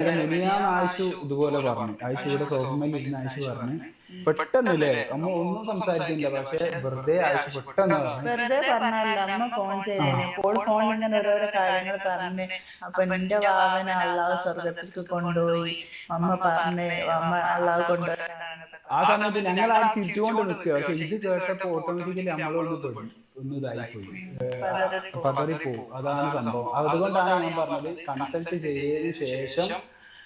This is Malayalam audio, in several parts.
മിനിയാന്ന് ആയിഷു ഇതുപോലെ പറഞ്ഞു. ആയിഷു ഇവിടെ സോഫമയിൽ ഇരുന്ന് ആയിഷു പറഞ്ഞു. പെട്ടെന്നില്ലേ? അമ്മ ഒന്നും സംസാരിക്കില്ല. പക്ഷെ വെറുതെ ആയിഷു പെട്ടെന്ന് പറഞ്ഞു. വെറുതെ പറഞ്ഞല്ല അമ്മ ഫോൺ ഫോണിൽ ഇങ്ങനെ ഓരോരോ കാര്യങ്ങൾ പറഞ്ഞു അപ്പൊ എന്റെ വാവനെ അള്ളാഹ് സ്വർഗത്തിലേക്ക് കൊണ്ടുപോയി. അമ്മ പറഞ്ഞു അമ്മ അള്ളാഹ് കൊണ്ടുപോയി ആ സമയത്ത് ഞങ്ങൾ ആ ചിരിച്ചുകൊണ്ട് നിൽക്കുക. പക്ഷെ ഇത് കേട്ടപ്പോ ഓട്ടോമാറ്റിക്കലി നമ്മളോട് ഒന്ന് ഇതായി പോയി പതറിപ്പോവും അതാണ് സംഭവം. അതുകൊണ്ടാണ് ഞാൻ പറഞ്ഞത് കൺസൾട്ട് ചെയ്തതിനു ശേഷം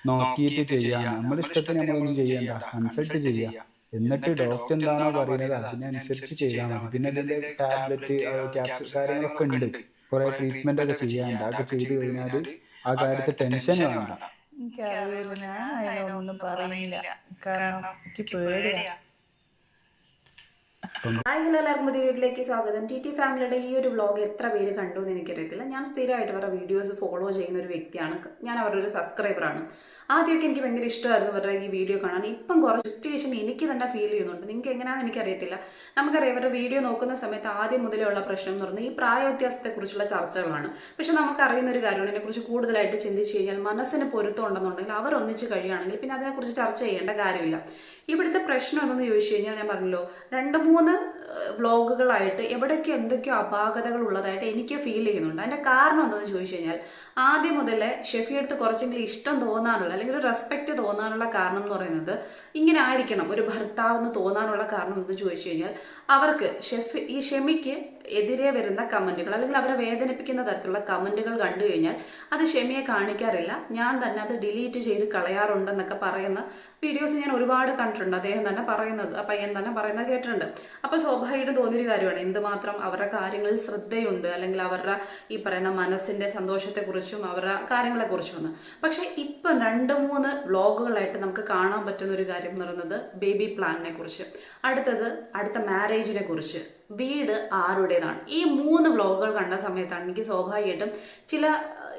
നോക്കിയിട്ട് ചെയ്യാം. നമ്മുടെ ഇഷ്ടത്തിന് നമ്മളൊന്നും ചെയ്യണ്ട. കൺസൾട്ട് ചെയ്യാം. എന്നിട്ട് ഡോക്ടർ എന്താണോ പറയുന്നത്? അതിനനുസരിച്ച് ചെയ്താൽ മതി. പിന്നെ ടാബ്ലറ്റ് ക്യാപ്സൂൾ കാര്യങ്ങളൊക്കെ ഉണ്ട്. കുറെ ട്രീറ്റ്മെന്റ് ഒക്കെ ചെയ്യാനുണ്ട് അതൊക്കെ ചെയ്ത് കഴിഞ്ഞാൽ ആ കാര്യത്തിൽ ടെൻഷൻ വേണ്ട. എനിക്കറിയില്ല ഞാൻ അതിനൊന്നും പറയില്ല. കാരണം എനിക്ക് പേടിയാ. ഹായ് ഹലോ എല്ലാവർക്കും പുതിയ വീട്ടിലേക്ക് സ്വാഗതം. ടി ടി ഫാമിലിയുടെ ഈ ഒരു വ്ളോഗ് എത്ര പേര് കണ്ടു എന്ന് എനിക്കറിയത്തില്ല. ഞാൻ സ്ഥിരമായിട്ട് അവരുടെ വീഡിയോസ് ഫോളോ ചെയ്യുന്ന ഒരു വ്യക്തിയാണ്. ഞാൻ അവരുടെ ഒരു സബ്സ്ക്രൈബറാണ് ആദ്യമൊക്കെ എനിക്ക് ഭയങ്കര ഇഷ്ടമായിരുന്നു അവരുടെ ഈ വീഡിയോ കാണാൻ. ഇപ്പം കുറച്ച് സിറ്റുവേഷൻ എനിക്ക് തന്നെ ഫീൽ ചെയ്യുന്നുണ്ട്. നിങ്ങൾക്ക് എങ്ങനെയാണെന്ന് എനിക്കറിയത്തില്ല. നമുക്കറിയാം ഇവരുടെ വീഡിയോ നോക്കുന്ന സമയത്ത് ആദ്യം മുതലേ ഉള്ള പ്രശ്നം എന്ന് പറഞ്ഞാൽ ഈ പ്രായ വ്യത്യാസത്തെക്കുറിച്ചുള്ള ചർച്ചകളാണ്. പക്ഷെ നമുക്കറിയുന്ന ഒരു കാര്യമാണ് ഇതിനെക്കുറിച്ച് കൂടുതലായിട്ട് ചിന്തിച്ച് കഴിഞ്ഞാൽ മനസ്സിന് പൊരുത്തം ഉണ്ടെന്നുണ്ടെങ്കിൽ അവർ ഒന്നിച്ച് കഴിയുകയാണെങ്കിൽ പിന്നെ അതിനെക്കുറിച്ച് ചർച്ച ചെയ്യേണ്ട കാര്യമില്ല. ഇവിടുത്തെ പ്രശ്നം എന്തെന്ന് ചോദിച്ചു കഴിഞ്ഞാൽ ഞാൻ പറഞ്ഞല്ലോ രണ്ട് മൂന്ന് വ്ളോഗുകളായിട്ട് എവിടെയൊക്കെ എന്തൊക്കെയോ അപാകതകൾ ഉള്ളതായിട്ട് എനിക്ക് ഫീൽ ചെയ്യുന്നുണ്ട്. അതിന്റെ കാരണം എന്താണെന്ന് ചോദിച്ചു കഴിഞ്ഞാൽ ആദ്യം മുതലേ ഷെഫിയെടുത്ത് കുറച്ചെങ്കിലും ഇഷ്ടം തോന്നാനുള്ള അല്ലെങ്കിൽ ഒരു റെസ്പെക്റ്റ് തോന്നാനുള്ള കാരണം എന്ന് പറയുന്നത് ഇങ്ങനെ ആയിരിക്കണം. ഒരു ഭർത്താവ് എന്ന് തോന്നാനുള്ള കാരണം എന്ന് ചോദിച്ചു കഴിഞ്ഞാൽ അവർക്ക് ഷെഫ് ഈ ഷെമിക്ക് എതിരെ വരുന്ന കമന്റുകൾ അല്ലെങ്കിൽ അവരെ വേദനിപ്പിക്കുന്ന തരത്തിലുള്ള കമന്റുകൾ കണ്ടു കഴിഞ്ഞാൽ അത് ക്ഷമയെ കാണിക്കാറില്ല. ഞാൻ തന്നെ അത് ഡിലീറ്റ് ചെയ്ത് കളയാറുണ്ടെന്നൊക്കെ പറയുന്ന വീഡിയോസ് ഞാൻ ഒരുപാട് കണ്ടിട്ടുണ്ട്. അദ്ദേഹം തന്നെ പറയുന്നത് ആ പയ്യൻ തന്നെ പറയുന്നത് കേട്ടിട്ടുണ്ട്. അപ്പോൾ സ്വാഭാവികം തോന്നിയൊരു കാര്യമാണ് എന്തുമാത്രം അവരുടെ കാര്യങ്ങളിൽ ശ്രദ്ധയുണ്ട് അല്ലെങ്കിൽ അവരുടെ ഈ പറയുന്ന മനസ്സിന്റെ സന്തോഷത്തെക്കുറിച്ചും അവരുടെ കാര്യങ്ങളെക്കുറിച്ചും ഒന്ന് പക്ഷേ ഇപ്പം രണ്ട് മൂന്ന് വ്ളോഗുകളായിട്ട് നമുക്ക് കാണാൻ പറ്റുന്ന ഒരു കാര്യം എന്ന് പറയുന്നത് ബേബി പ്ലാനിനെ കുറിച്ച് അടുത്തത് അടുത്ത മാരേജിനെ കുറിച്ച് വീട് ആരുടേതാണ്? ഈ മൂന്ന് വ്ളോഗുകൾ കണ്ട സമയത്താണ് എനിക്ക് സ്വാഭാവികമായിട്ടും ചില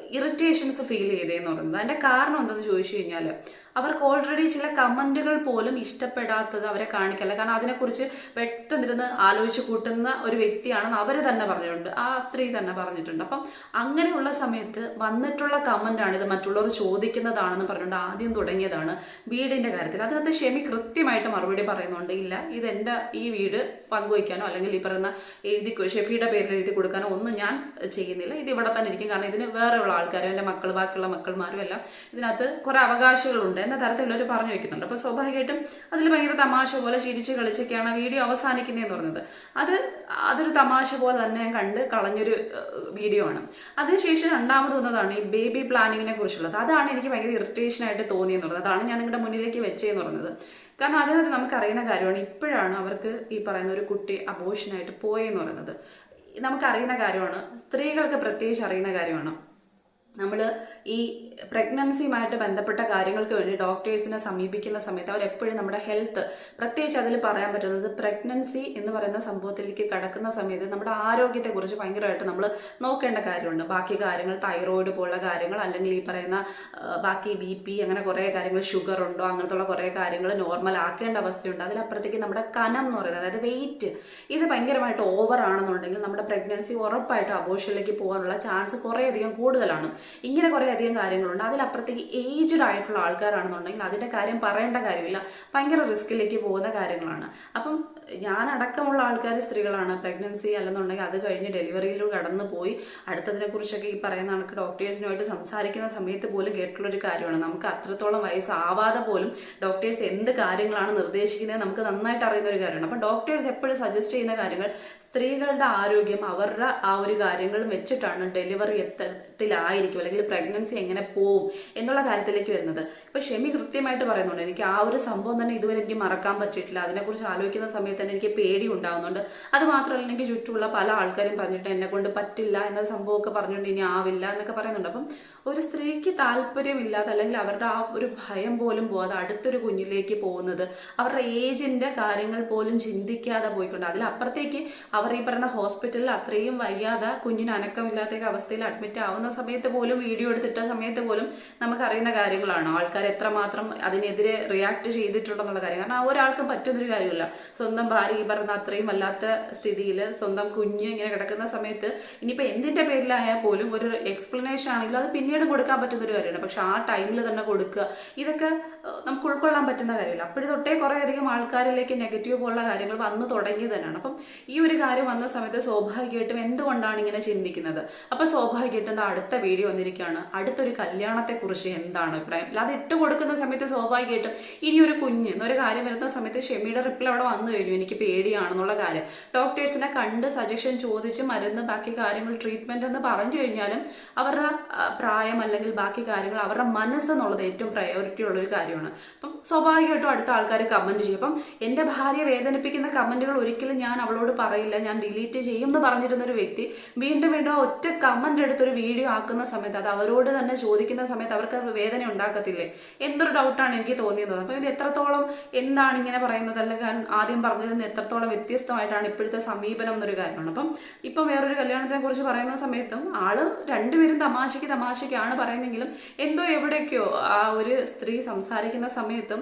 ഇറിറ്റേഷൻസ് ഫീൽ ചെയ്തതെന്ന് പറയുന്നത്. അതിന്റെ കാരണം എന്താണെന്ന് ചോദിച്ചു കഴിഞ്ഞാൽ അവർക്ക് ഓൾറെഡി ചില കമന്റുകൾ പോലും ഇഷ്ടപ്പെടാത്തത് അവരെ കാണിക്കല്ല. കാരണം അതിനെക്കുറിച്ച് പെട്ടെന്നിരുന്ന് ആലോചിച്ച് കൂട്ടുന്ന ഒരു വ്യക്തിയാണെന്ന് അവർ തന്നെ പറഞ്ഞിട്ടുണ്ട്. ആ സ്ത്രീ തന്നെ പറഞ്ഞിട്ടുണ്ട്. അപ്പം അങ്ങനെയുള്ള സമയത്ത് വന്നിട്ടുള്ള കമന്റാണ് ഇത് മറ്റുള്ളവർ ചോദിക്കുന്നതാണെന്ന് പറഞ്ഞുകൊണ്ട് ആദ്യം തുടങ്ങിയതാണ് വീടിന്റെ കാര്യത്തിൽ. അതിനകത്ത് ഷെമി കൃത്യമായിട്ട് മറുപടി പറയുന്നുണ്ട് ഇല്ല ഇതെന്റെ ഈ വീട് പങ്കുവയ്ക്കാനോ അല്ലെങ്കിൽ ഈ പറയുന്ന എഴുതി ഷെഫിയുടെ പേരിൽ എഴുതി കൊടുക്കാനോ ഒന്നും ഞാൻ ചെയ്യുന്നില്ല. ഇത് ഇവിടെ തന്നെ ഇരിക്കും. കാരണം ഇതിന് വേറെയുള്ള ആൾക്കാരും എന്റെ മക്കൾ ബാക്കിയുള്ള മക്കൾമാരും എല്ലാം ഇതിനകത്ത് കുറേ അവകാശങ്ങളുണ്ട് എന്ന തരത്തിലുള്ളവർ പറഞ്ഞു വെക്കുന്നുണ്ട്. അപ്പോൾ സ്വാഭാവികമായിട്ടും അതിൽ ഭയങ്കര തമാശ പോലെ ചിരിച്ച് കളിച്ചൊക്കെയാണ് വീഡിയോ അവസാനിക്കുന്നതെന്ന് പറഞ്ഞത്. അത് അതൊരു തമാശ പോലെ തന്നെ കണ്ട് കളഞ്ഞൊരു വീഡിയോ ആണ്. അതിനുശേഷം രണ്ടാമത് വന്നതാണ് ഈ ബേബി പ്ലാനിങ്ങിനെ കുറിച്ചുള്ളത്. അതാണ് എനിക്ക് ഭയങ്കര ഇറിറ്റേഷൻ ആയിട്ട് തോന്നിയെന്ന് പറഞ്ഞത്. അതാണ് ഞാൻ നിങ്ങളുടെ മുന്നിലേക്ക് വെച്ചതെന്ന് പറഞ്ഞത്. കാരണം അതിനകത്ത് നമുക്കറിയുന്ന കാര്യമാണ് ഇപ്പോഴാണ് അവർക്ക് ഈ പറയുന്ന ഒരു കുട്ടി അബോഷനായിട്ട് പോയെന്ന് പറയുന്നത്. നമുക്കറിയുന്ന കാര്യമാണ് സ്ത്രീകൾക്ക് പ്രത്യേകിച്ച് അറിയുന്ന കാര്യമാണ്. നമ്മൾ ഈ പ്രഗ്നൻസിയുമായിട്ട് ബന്ധപ്പെട്ട കാര്യങ്ങൾക്ക് വേണ്ടി ഡോക്ടേഴ്സിനെ സമീപിക്കുന്ന സമയത്ത് അവരെപ്പോഴും നമ്മുടെ ഹെൽത്ത് പ്രത്യേകിച്ച് അതിൽ പറയാൻ പറ്റുന്നത് പ്രഗ്നൻസി എന്ന് പറയുന്ന സംഭവത്തിലേക്ക് കടക്കുന്ന സമയത്ത് നമ്മുടെ ആരോഗ്യത്തെക്കുറിച്ച് ഭയങ്കരമായിട്ട് നമ്മൾ നോക്കേണ്ട കാര്യമുണ്ട്. ബാക്കി കാര്യങ്ങൾ തൈറോയിഡ് പോലുള്ള കാര്യങ്ങൾ അല്ലെങ്കിൽ ഈ പറയുന്ന ബാക്കി ബി പി അങ്ങനെ കുറേ കാര്യങ്ങൾ ഷുഗർ ഉണ്ടോ അങ്ങനത്തുള്ള കുറേ കാര്യങ്ങൾ നോർമൽ ആക്കേണ്ട അവസ്ഥയുണ്ട്. അതിലപ്പുറത്തേക്ക് നമ്മുടെ കനം എന്ന് പറയുന്നത് അതായത് വെയിറ്റ് ഇത് ഭയങ്കരമായിട്ട് ഓവർ ആണെന്നുണ്ടെങ്കിൽ നമ്മുടെ പ്രഗ്നൻസി ഉറപ്പായിട്ടും അബോഷനിലേക്ക് പോകാനുള്ള ചാൻസ് കുറേയധികം കൂടുതലാണ്. ഇങ്ങനെ കുറേ അധികം കാര്യങ്ങളുണ്ട്. അതിലപ്പുറത്തേക്ക് ഏജ്ഡ് ആയിട്ടുള്ള ആൾക്കാരാണെന്നുണ്ടെങ്കിൽ അതിന്റെ കാര്യം പറയേണ്ട കാര്യമില്ല. ഭയങ്കര റിസ്ക്കിലേക്ക് പോകുന്ന കാര്യങ്ങളാണ്. അപ്പം ഞാനടക്കമുള്ള ആൾക്കാർ സ്ത്രീകളാണ് പ്രഗ്നൻസി അല്ലെന്നുണ്ടെങ്കിൽ അത് കഴിഞ്ഞ് ഡെലിവറിയിലൂടെ കടന്നു പോയി അടുത്തതിനെക്കുറിച്ചൊക്കെ ഈ പറയുന്ന കണക്ക് ഡോക്ടേഴ്സിനുമായിട്ട് സംസാരിക്കുന്ന സമയത്ത് പോലും കേട്ടിട്ടുള്ളൊരു കാര്യമാണ്. നമുക്ക് അത്രത്തോളം വയസ്സാവാതെ പോലും ഡോക്ടേഴ്സ് എന്ത് കാര്യങ്ങളാണ് നിർദ്ദേശിക്കുന്നത് നമുക്ക് നന്നായിട്ട് അറിയുന്ന ഒരു കാര്യമാണ്. അപ്പം ഡോക്ടേഴ്സ് എപ്പോഴും സജസ്റ്റ് ചെയ്യുന്ന കാര്യങ്ങൾ സ്ത്രീകളുടെ ആരോഗ്യം അവരുടെ ആ ഒരു കാര്യങ്ങൾ വെച്ചിട്ടാണ് ഡെലിവറി എത്തത്തിലായിരിക്കും അല്ലെങ്കിൽ പ്രഗ്നൻസി എങ്ങനെ പോവും എന്നുള്ള കാര്യത്തിലേക്ക് വരുന്നത്. ഇപ്പൊ ഷെമി കൃത്യമായിട്ട് പറയുന്നുണ്ട് എനിക്ക് ആ ഒരു സംഭവം തന്നെ ഇതുവരെ എനിക്ക് മറക്കാൻ പറ്റിയിട്ടില്ല. അതിനെക്കുറിച്ച് ആലോചിക്കുന്ന സമയത്ത് തന്നെ എനിക്ക് പേടി ഉണ്ടാവുന്നുണ്ട്. അത് മാത്രമല്ല എനിക്ക് ചുറ്റുമുള്ള പല ആൾക്കാരും പറഞ്ഞിട്ട് എന്നെ കൊണ്ട് പറ്റില്ല എന്ന സംഭവമൊക്കെ പറഞ്ഞുകൊണ്ട് ഇനി ആവില്ല എന്നൊക്കെ പറയുന്നുണ്ട്. അപ്പം ഒരു സ്ത്രീക്ക് താല്പര്യമില്ലാതെ അല്ലെങ്കിൽ അവരുടെ ആ ഒരു ഭയം പോലും പോകാതെ അടുത്തൊരു കുഞ്ഞിലേക്ക് പോകുന്നത് അവരുടെ ഏജിന്റെ കാര്യങ്ങൾ പോലും ചിന്തിക്കാതെ പോയിക്കൊണ്ട് അതിലപ്പുറത്തേക്ക് അവർ ഈ പറയുന്ന ഹോസ്പിറ്റലിൽ അത്രയും വയ്യാതെ കുഞ്ഞിന് അനക്കമില്ലാത്ത അവസ്ഥയിൽ അഡ്മിറ്റ് ആവുന്ന സമയത്ത് പോലും വീഡിയോ എടുത്തിട്ട സമയത്ത് പോലും നമുക്കറിയുന്ന കാര്യങ്ങളാണ്. ആൾക്കാർ എത്രമാത്രം അതിനെതിരെ റിയാക്ട് ചെയ്തിട്ടുണ്ടെന്നുള്ള കാര്യം. കാരണം ആ ഒരാൾക്കും പറ്റുന്നൊരു കാര്യമില്ല. സ്വന്തം ഭാര്യ ഈ പറഞ്ഞ അത്രയും വല്ലാത്ത സ്ഥിതിയിൽ സ്വന്തം കുഞ്ഞ് ഇങ്ങനെ കിടക്കുന്ന സമയത്ത് ഇനിയിപ്പോൾ എന്തിന്റെ പേരിലായാൽ പോലും ഒരു എക്സ്പ്ലനേഷൻ ആണെങ്കിലും അത് പിന്നീട് കൊടുക്കാൻ പറ്റുന്നൊരു കാര്യമാണ്. പക്ഷെ ആ ടൈമിൽ തന്നെ കൊടുക്കുക. ഇതൊക്കെ നമുക്ക് ഉൾക്കൊള്ളാൻ പറ്റുന്ന കാര്യമില്ല. അപ്പോഴും തൊട്ടേ കുറേയധികം ആൾക്കാരിലേക്ക് നെഗറ്റീവ് പോലുള്ള കാര്യങ്ങൾ വന്നു തുടങ്ങി തന്നെയാണ്. അപ്പം ഈ ഒരു കാര്യം വന്ന സമയത്ത് സ്വാഭാവികമായിട്ടും എന്തുകൊണ്ടാണ് ഇങ്ങനെ ചിന്തിക്കുന്നത്? അപ്പോൾ സ്വാഭാവികമായിട്ടും അടുത്ത വീഡിയോ വന്നിരിക്കുകയാണ്. അടുത്തൊരു കല്യാണത്തെക്കുറിച്ച് എന്താണ് അഭിപ്രായം? അത് ഇട്ട് കൊടുക്കുന്ന സമയത്ത് സ്വാഭാവികമായിട്ടും ഇനി ഒരു കുഞ്ഞ് എന്നൊരു കാര്യം വരുന്ന സമയത്ത് ഷെമിയുടെ റിപ്ലൈ അവിടെ വന്നു കഴിഞ്ഞു. എനിക്ക് പേടിയാണെന്നുള്ള കാര്യം. ഡോക്ടേഴ്സിനെ കണ്ട് സജഷൻ ചോദിച്ച് മരുന്ന് ബാക്കി കാര്യങ്ങൾ ട്രീറ്റ്മെന്റ് എന്ന് പറഞ്ഞു കഴിഞ്ഞാലും അവരുടെ പ്രായം അല്ലെങ്കിൽ ബാക്കി കാര്യങ്ങൾ അവരുടെ മനസ്സെന്നുള്ളത് ഏറ്റവും പ്രയോറിറ്റി ഉള്ള ഒരു കാര്യമാണ്. അപ്പം സ്വാഭാവികമായിട്ടും അടുത്ത ആൾക്കാർ കമന്റ് ചെയ്യും. അപ്പം എന്റെ ഭാര്യ വേദനിപ്പിക്കുന്ന കമന്റുകൾ ഒരിക്കലും ഞാൻ അവളോട് പറയില്ല. ഞാൻ ഡിലീറ്റ് ചെയ്യും എന്ന് പറഞ്ഞിരുന്ന ഒരു വ്യക്തി വീണ്ടും വീണ്ടും ഒറ്റ കമന്റ് എടുത്തൊരു വീഡിയോ ആക്കുന്ന അത് അവരോട് തന്നെ ചോദിക്കുന്ന സമയത്ത് അവർക്ക് വേദന ഉണ്ടാക്കത്തില്ലേ? എന്തൊരു ഡൗട്ടാണ് എനിക്ക് തോന്നിയത്. അപ്പോൾ ഇത് എത്രത്തോളം എന്താണ് ഇങ്ങനെ പറയുന്നത്? അല്ലെങ്കിൽ ആദ്യം പറഞ്ഞതിൽ നിന്ന് എത്രത്തോളം വ്യത്യസ്തമായിട്ടാണ് ഇപ്പോഴത്തെ സമീപനം എന്നൊരു കാര്യമാണ്. അപ്പം ഇപ്പം വേറൊരു കല്യാണത്തിനെ കുറിച്ച് പറയുന്ന സമയത്തും ആൾ രണ്ടുപേരും തമാശയ്ക്ക് തമാശയ്ക്കാണ് പറയുന്നെങ്കിലും എന്തോ എവിടേക്കോ ആ ഒരു സ്ത്രീ സംസാരിക്കുന്ന സമയത്തും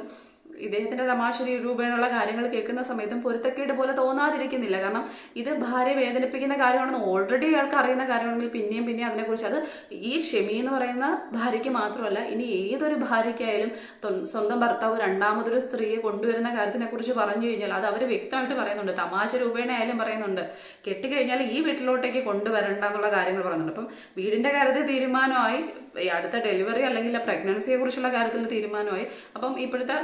ഇദ്ദേഹത്തിന്റെ തമാശ രൂപേണുള്ള കാര്യങ്ങൾ കേൾക്കുന്ന സമയത്തും പൊരുത്തക്കേട് പോലെ തോന്നാതിരിക്കുന്നില്ല. കാരണം ഇത് ഭാര്യ വേദനിപ്പിക്കുന്ന കാര്യമാണെന്ന് ഓൾറെഡി അയാൾക്ക് അറിയുന്ന കാര്യമാണെങ്കിൽ പിന്നെയും പിന്നെയും അതിനെക്കുറിച്ച് അത് ഈ ഷെമി എന്ന് പറയുന്ന ഭാര്യയ്ക്ക് മാത്രമല്ല ഇനി ഏതൊരു ഭാര്യയ്ക്കായാലും സ്വന്തം ഭർത്താവ് രണ്ടാമതൊരു സ്ത്രീയെ കൊണ്ടുവരുന്ന കാര്യത്തിനെ കുറിച്ച് പറഞ്ഞു കഴിഞ്ഞാൽ അത് അവർ വ്യക്തമായിട്ട് പറയുന്നുണ്ട്. തമാശ രൂപേണ ആയാലും പറയുന്നുണ്ട്. കെട്ടിക്കഴിഞ്ഞാൽ ഈ വീട്ടിലോട്ടേക്ക് കൊണ്ടുവരണ്ട എന്നുള്ള കാര്യങ്ങൾ പറയുന്നുണ്ട്. അപ്പം വീടിന്റെ കാര്യത്തിൽ തീരുമാനമായി അടുത്ത ഡെലിവറി അല്ലെങ്കിൽ പ്രഗ്നൻസിയെ കുറിച്ചുള്ള കാര്യത്തിൽ തീരുമാനമായി. അപ്പം ഇപ്പോഴത്തെ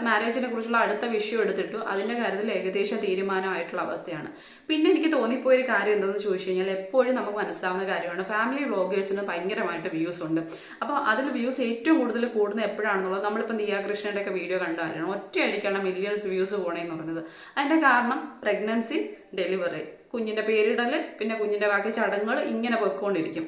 മാരേജിനെ കുറിച്ചുള്ള അടുത്ത വിഷയം എടുത്തിട്ടു. അതിന്റെ കാര്യത്തിൽ ഏകദേശം തീരുമാനമായിട്ടുള്ള അവസ്ഥയാണ്. പിന്നെ എനിക്ക് തോന്നിപ്പോയൊരു കാര്യം എന്താണെന്ന് ചോദിച്ചു കഴിഞ്ഞാൽ എപ്പോഴും നമുക്ക് മനസ്സിലാവുന്ന കാര്യമാണ്. ഫാമിലി വ്ളോഗേഴ്സിന് ഭയങ്കരമായിട്ട് വ്യൂസ് ഉണ്ട്. അപ്പോൾ അതിൽ വ്യൂസ് ഏറ്റവും കൂടുതൽ കൂടുന്നത് എപ്പോഴാണെന്നുള്ളത് നമ്മളിപ്പോൾ നിയ കൃഷ്ണന്റെ ഒക്കെ വീഡിയോ കണ്ടായിരുന്നു ഒറ്റയടിക്കാണ് മില്യൺസ് വ്യൂസ് പോണേന്ന് പറഞ്ഞത്. അതിന്റെ കാരണം പ്രഗ്നൻസി ഡെലിവറി കുഞ്ഞിന്റെ പേരിടൽ പിന്നെ കുഞ്ഞിന്റെ ബാക്കി ചടങ്ങുകൾ ഇങ്ങനെ പോയിക്കൊണ്ടിരിക്കും.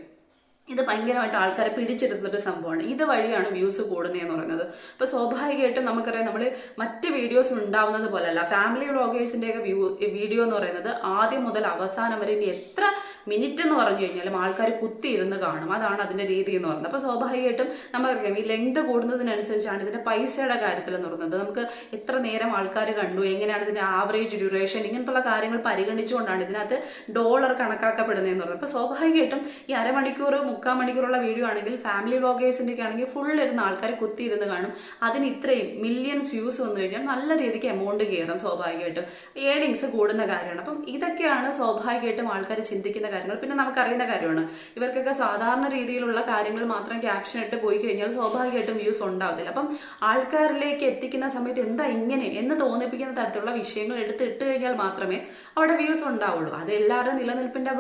ഇത് ഭയങ്കരമായിട്ട് ആൾക്കാരെ പിടിച്ചിരുന്നൊരു സംഭവമാണ്. ഇത് വഴിയാണ് വ്യൂസ് കൂടുന്നതെന്ന് പറയുന്നത്. അപ്പോൾ സ്വാഭാവികമായിട്ടും നമുക്കറിയാം നമ്മൾ മറ്റ് വീഡിയോസ് ഉണ്ടാവുന്നത് പോലെയല്ല ഫാമിലി വ്ളോഗേഴ്സിന്റെയൊക്കെ വ്യൂ വീഡിയോ എന്ന് പറയുന്നത് ആദ്യം മുതൽ അവസാനം വരെ ഇനി എത്ര മിനിറ്റ് എന്ന് പറഞ്ഞു കഴിഞ്ഞാലും ആൾക്കാർ കുത്തിയിരുന്ന് കാണും. അതാണ് അതിന്റെ രീതി എന്ന് പറയുന്നത്. അപ്പോൾ സ്വാഭാവികമായിട്ടും നമുക്കറിയാം ഈ ലെങ്ത് കൂടുന്നതിനനുസരിച്ചാണ് ഇതിന്റെ പൈസയുടെ കാര്യത്തിൽ പറയുന്നത് നമുക്ക് എത്ര നേരം ആൾക്കാർ കണ്ടു എങ്ങനെയാണ് ഇതിന്റെ ആവറേജ് ഡ്യൂറേഷൻ ഇങ്ങനത്തുള്ള കാര്യങ്ങൾ പരിഗണിച്ചുകൊണ്ടാണ് ഇതിനകത്ത് ഡോളർ കണക്കാക്കപ്പെടുന്നതെന്ന് പറയുന്നത്. അപ്പോൾ സ്വാഭാവികമായിട്ടും ഈ അരമണിക്കൂർ മുക്കാൽ മണിക്കൂറുള്ള വീഡിയോ ആണെങ്കിൽ ഫാമിലി വ്ളോഗേഴ്സിന്റെ ഒക്കെ ആണെങ്കിൽ ഫുൾ ഇരുന്ന് ആൾക്കാർ കുത്തിയിരുന്ന് കാണും. അതിന് ഇത്രയും മില്യൺസ് വ്യൂസ് വന്നു കഴിഞ്ഞാൽ നല്ല രീതിക്ക് എമൗണ്ട് കയറും സ്വാഭാവികമായിട്ടും. ഏണിങ്സ് കൂടുന്ന കാര്യമാണ്. അപ്പം ഇതൊക്കെയാണ് സ്വാഭാവികമായിട്ടും ആൾക്കാർ ചിന്തിക്കുന്ന കാര്യങ്ങൾ. പിന്നെ നമുക്കറിയുന്ന കാര്യമാണ്. ഇവർക്കൊക്കെ സാധാരണ രീതിയിലുള്ള കാര്യങ്ങൾ മാത്രം ക്യാപ്ഷൻ ഇട്ട് പോയി കഴിഞ്ഞാൽ സ്വാഭാവികമായിട്ടും വ്യൂസ് ഉണ്ടാവത്തില്ല. അപ്പം ആൾക്കാരിലേക്ക് എത്തിക്കുന്ന സമയത്ത് എന്താ ഇങ്ങനെ എന്ന് തോന്നിപ്പിക്കുന്ന തരത്തിലുള്ള വിഷയങ്ങൾ എടുത്ത് ഇട്ട് കഴിഞ്ഞാൽ മാത്രമേ അവിടെ വ്യൂസ് ഉണ്ടാവുള്ളൂ. അത് എല്ലാവരുടെയും നിലനിൽപ്പിന്റെ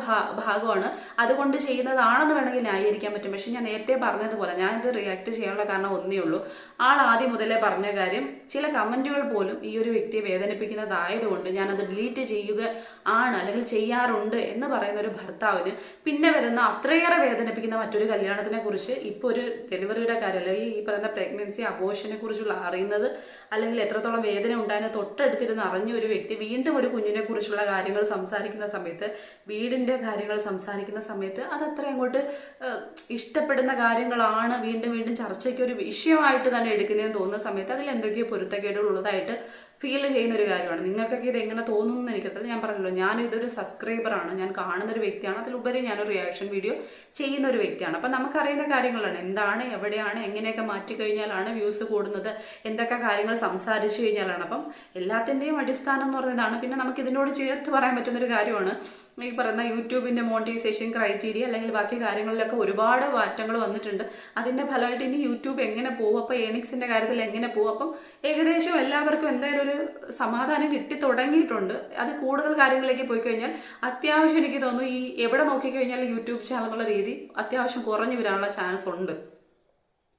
ഭാഗമാണ്. അതുകൊണ്ട് ചെയ്യുന്നതാണെന്ന് വേണമെങ്കിൽ ന്യായീകരിക്കാൻ പറ്റും. പക്ഷെ ഞാൻ നേരത്തെ പറഞ്ഞതുപോലെ ഞാൻ ഇത് റിയാക്ട് ചെയ്യാനുള്ള കാരണം ഒന്നേ ഉള്ളൂ. ആൾ ആദ്യം മുതലേ പറഞ്ഞ കാര്യം ചില കമന്റുകൾ പോലും ഈ ഒരു വ്യക്തിയെ വേദനിപ്പിക്കുന്നതായതുകൊണ്ട് ഞാനത് ഡിലീറ്റ് ചെയ്യുക ആണ് അല്ലെങ്കിൽ ചെയ്യാറുണ്ട് എന്ന് പറയുന്ന ഒരു ഭർത്താവിന് പിന്നെ വരുന്ന അത്രയേറെ വേദനിപ്പിക്കുന്ന മറ്റൊരു കല്യാണത്തിനെ കുറിച്ച് ഇപ്പോൾ ഒരു ഡെലിവറിയുടെ കാര്യം അല്ലെങ്കിൽ ഈ പറയുന്ന പ്രഗ്നൻസി അബോഷനെ കുറിച്ചുള്ള അറിയുന്നത് അല്ലെങ്കിൽ എത്രത്തോളം വേദന ഉണ്ടായെന്ന് തൊട്ടടുത്തിരുന്ന് അറിഞ്ഞ ഒരു വ്യക്തി വീണ്ടും ഒരു കുഞ്ഞിനെ കുറിച്ചുള്ള കാര്യങ്ങൾ സംസാരിക്കുന്ന സമയത്ത് വീടിന്റെ കാര്യങ്ങൾ സംസാരിക്കുന്ന സമയത്ത് അത് അത്ര അങ്ങോട്ട് ഇഷ്ടപ്പെടുന്ന കാര്യങ്ങളാണ് വീണ്ടും വീണ്ടും ചർച്ചയ്ക്ക് ഒരു വിഷയമായിട്ട് തന്നെ എടുക്കുന്നതെന്ന് തോന്നുന്ന സമയത്ത് അതിൽ എന്തൊക്കെയോ പൊരുത്തക്കേടുകൾ ഉള്ളതായിട്ട് ഫീൽ ചെയ്യുന്ന ഒരു കാര്യമാണ്. നിങ്ങൾക്കൊക്കെ ഇത് എങ്ങനെ തോന്നുന്നു എന്ന് എനിക്കത്തില്ല ഞാൻ പറഞ്ഞല്ലോ. ഞാൻ ഇതൊരു സബ്സ്ക്രൈബറാണ് ഞാൻ കാണുന്ന ഒരു വ്യക്തിയാണ്. അതിലുപരി ഞാനൊരു റിയാക്ഷൻ വീഡിയോ ചെയ്യുന്ന ഒരു വ്യക്തിയാണ്. അപ്പം നമുക്കറിയുന്ന കാര്യങ്ങളാണ്. എന്താണ് എവിടെയാണ് എങ്ങനെയൊക്കെ മാറ്റി കഴിഞ്ഞാലാണ് വ്യൂസ് കൂടുന്നത് എന്തൊക്കെ കാര്യങ്ങൾ സംസാരിച്ചു കഴിഞ്ഞാലാണ്. അപ്പം എല്ലാത്തിന്റെയും അടിസ്ഥാനം എന്ന് പറയുന്നതാണ് പിന്നെ നമുക്ക് ഇതിനോട് ചേർത്ത് പറയാൻ പറ്റുന്നൊരു കാര്യമാണ്. ഈ പറയുന്ന യൂട്യൂബിന്റെ മോണിറ്റൈസേഷൻ ക്രൈറ്റീരിയ അല്ലെങ്കിൽ ബാക്കി കാര്യങ്ങളിലൊക്കെ ഒരുപാട് മാറ്റങ്ങൾ വന്നിട്ടുണ്ട്. അതിന്റെ ഫലമായിട്ട് ഇനി യൂട്യൂബ് എങ്ങനെ പോകും? അപ്പോൾ ഏണിങ്സിന്റെ കാര്യത്തിൽ എങ്ങനെ പോകും? അപ്പം ഏകദേശം എല്ലാവർക്കും എന്തായാലും ഒരു സമാധാനം കിട്ടി തുടങ്ങിയിട്ടുണ്ട്. അത് കൂടുതൽ കാര്യങ്ങളിലേക്ക് പോയി കഴിഞ്ഞാൽ അത്യാവശ്യം എനിക്ക് തോന്നുന്നു ഈ എവിടെ നോക്കിക്കഴിഞ്ഞാൽ യൂട്യൂബ് ചാനൽ എന്നുള്ള രീതി അത്യാവശ്യം കുറഞ്ഞു വരാനുള്ള ചാൻസ് ഉണ്ട്.